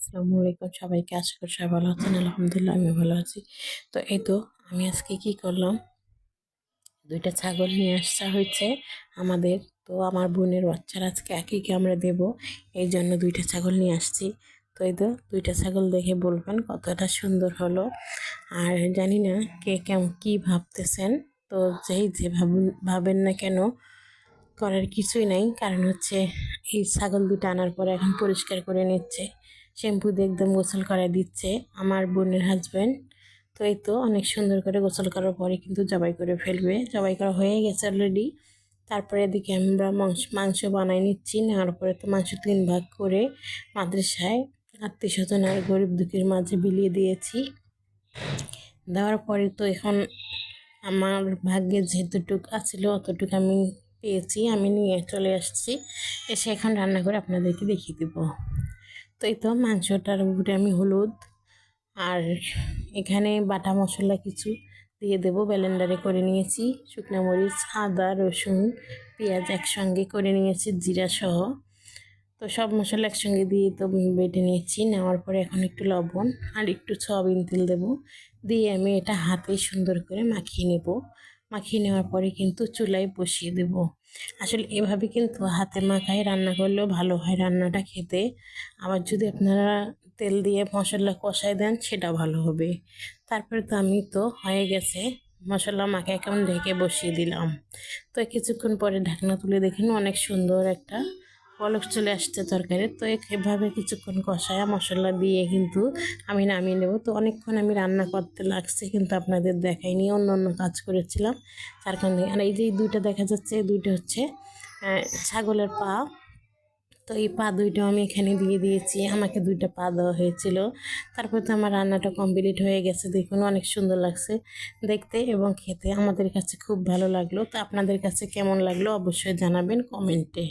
আসসালামু আলাইকুম সবাইকে, আশা করি সবাই ভালো আছেন। আলহামদুলিল্লাহ আমি ভালো আছি। তো এই তো আমি আজকে কি করলাম? দুইটা ছাগল নিয়ে আসা হয়েছে আমাদের। তো আমার বোনের বাচ্চারা আজকে একইকে আমরা দেব, এই জন্য দুইটা ছাগল নিয়ে আসছি। তো এই তো দুইটা ছাগল দেখে বলবেন কতটা সুন্দর হলো। আর জানি না কে কেমন কী ভাবতেছেন। তো যেই যে ভাবুন, ভাবেন না কেন করার কিছুই নাই। কারণ হচ্ছে এই ছাগল দুটো আনার পরে এখন পরিষ্কার করে নিচ্ছে। শ্যাম্পু দিয়ে একদম গোসল করা দিচ্ছে আমার বোনের হাজব্যান্ড তো এই তো অনেক সুন্দর করে গোসল করার পরে কিন্তু জবাই করে ফেলবে। জবাই করা হয়ে গেছে অলরেডি তারপরে এদিকে আমরা মাংস মাংস বানাই নিচ্ছি। নেওয়ার পরে তো মাংস তিন ভাগ করে মাদ্রাসায় আত্মীয় স্বজন আর গরিব দুঃখীর মাঝে বিলিয়ে দিয়েছি। দেওয়ার পরে তো এখন আমার ভাগ্যে যেতটুক আছিল অতটুকু আমি পেয়েছি, আমি নিয়ে চলে আসছি। এসে এখন রান্না করে আপনাদেরকে দেখিয়ে দেব। তো এই তো মাংসটার উপরে আমি হলুদ আর এখানে বাটা মশলা কিছু দিয়ে দেবো। ব্যালেন্ডারে করে নিয়েছি শুকনো মরিচ, আদা, রসুন, পেঁয়াজ একসঙ্গে করে নিয়েছি, জিরা সহ। তো সব মশলা একসঙ্গে দিয়ে তো বেটে নিয়েছি। নেওয়ার পরে এখন একটু লবণ আর একটু সয়াবিন তেল দেবো। দিয়ে আমি এটা হাতে সুন্দর করে মাখিয়ে নেব। মাখিয়ে নেওয়ার পরে কিন্তু চুলায় বসিয়ে দেব। আসলে এভাবে কিন্তু হাতে মাখায় রান্না করলেও ভালো হয় রান্নাটা খেতে। আবার যদি আপনারা তেল দিয়ে মশলা কষাই দেন সেটা ভালো হবে। তারপরে তো আমি তো হয়ে গেছে। মশলা মাখা কেমন ঢেকে বসিয়ে দিলাম। তো কিছুক্ষণ পরে ঢাকনা তুলে দেখিনি অনেক সুন্দর একটা পলক চলে আসছে তরকারি তো এভাবে কিছুক্ষণ কষায় মশলা দিয়ে কিন্তু আমি নামিয়ে নেব। তো অনেকক্ষণ আমি রান্না করতে লাগছে, কিন্তু আপনাদের দেখাইনি, অন্য অন্য কাজ করেছিলাম। তার কারণে আর এই যে দুইটা দেখা যাচ্ছে, এই দুইটা হচ্ছে ছাগলের পা। তো এই পা দুইটা আমি এখানে দিয়ে দিয়েছি, আমাকে দুইটা পা দেওয়া হয়েছিল। তারপর তো আমার রান্নাটা কমপ্লিট হয়ে গেছে, দেখুন অনেক সুন্দর লাগছে দেখতে এবং খেতে। আমাদের কাছে খুব ভালো লাগল, তো আপনাদের কাছে কেমন লাগল অবশ্যই জানাবেন কমেন্টে।